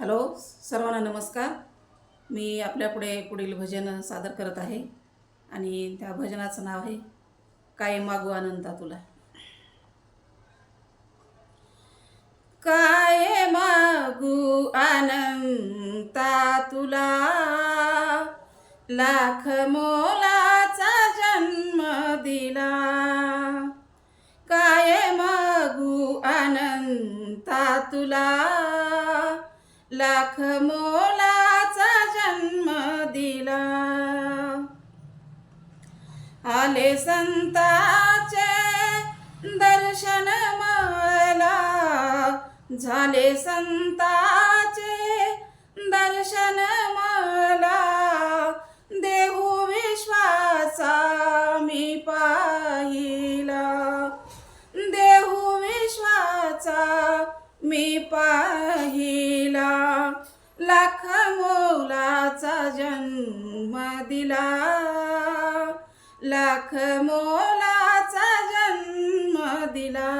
Hello सर्वांना नमस्कार. मी आपल्यापुढे पुढील भजन सादर करत आहे आणि त्या भजनाचं नाव आहे काय मागू आनंदा तुला? काय मागू आनंदा तुला? लाख मोलाचा जन्म दिला. काय मागू आनंदा तुला? लाख मोलाचा जन्म दिला. आले संताचे दर्शन मला. झाले संताचे दर्शन मला. देहू विश्वाचा मी पाहिला. देहू विश्वाचा मी पाहिला. लाख मोलाचा जन्म दिला. लाख मोलाचा जन्म दिला.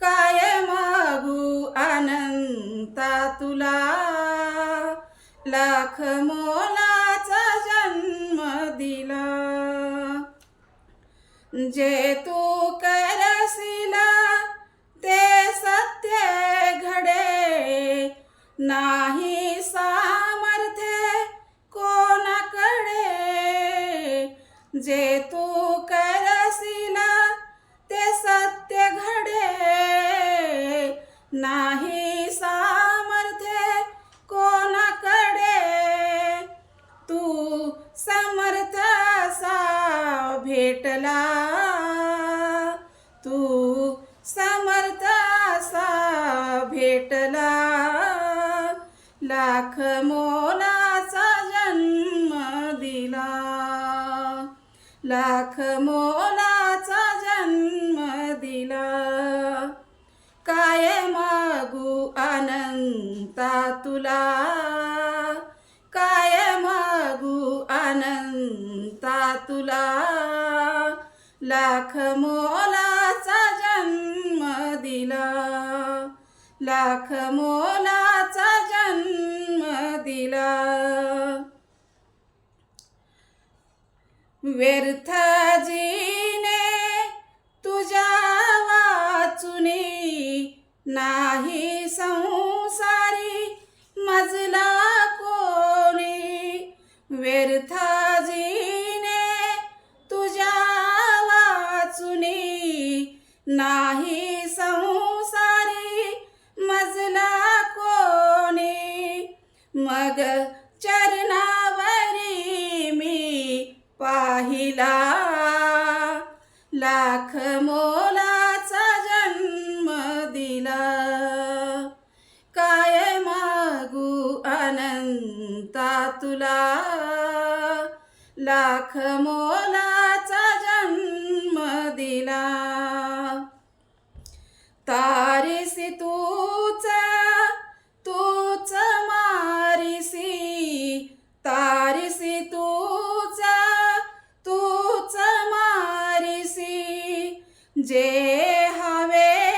काय मागू अनंता तुला? लाख मोलाचा जन्म दिला. जे तू नाही लाख मोलाचा जन्म दिला. लाख मोलाचा जन्म दिला. काय मागू अनंता तुला? काय मागू अनंता तुला? लाख मोलाचा जन्म दिला. लाख मोलाचा जन्म दिला व्यर्थ जीने तुझ्या वाचुनी नाही मग चरणावरी मी पाहिला. लाख मोलाचा जन्म दिला. काय मागू अनंता तुला? लाख मोलाचा जन्म दिला. जे हवे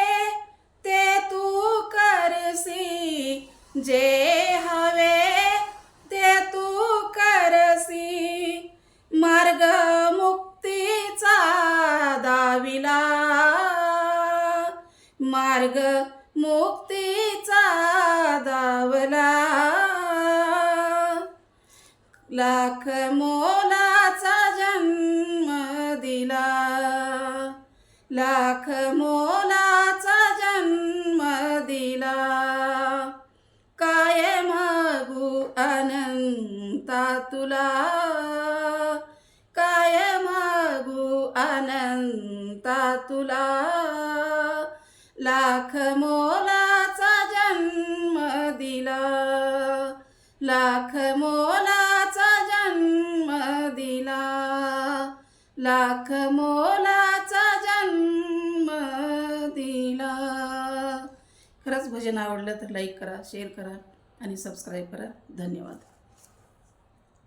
ते तू करसी. जे हवे ते तू करसी. मार्ग मुक्तीचा दाविला. मार्ग मुक्तीचा दावला. लाख मोलाचा जन्म दिला. लाख मोलाचा जन्म दिला. काय मागू अनंता तुला? काय मागू अनंता तुला? लाख मोलाचा जन्म दिला. लाख मोलाचा जन्म दिला. लाख मोला खरंच भजन आवडलं तर लाईक करा शेअर करा आणि सबस्क्राईब करा. धन्यवाद.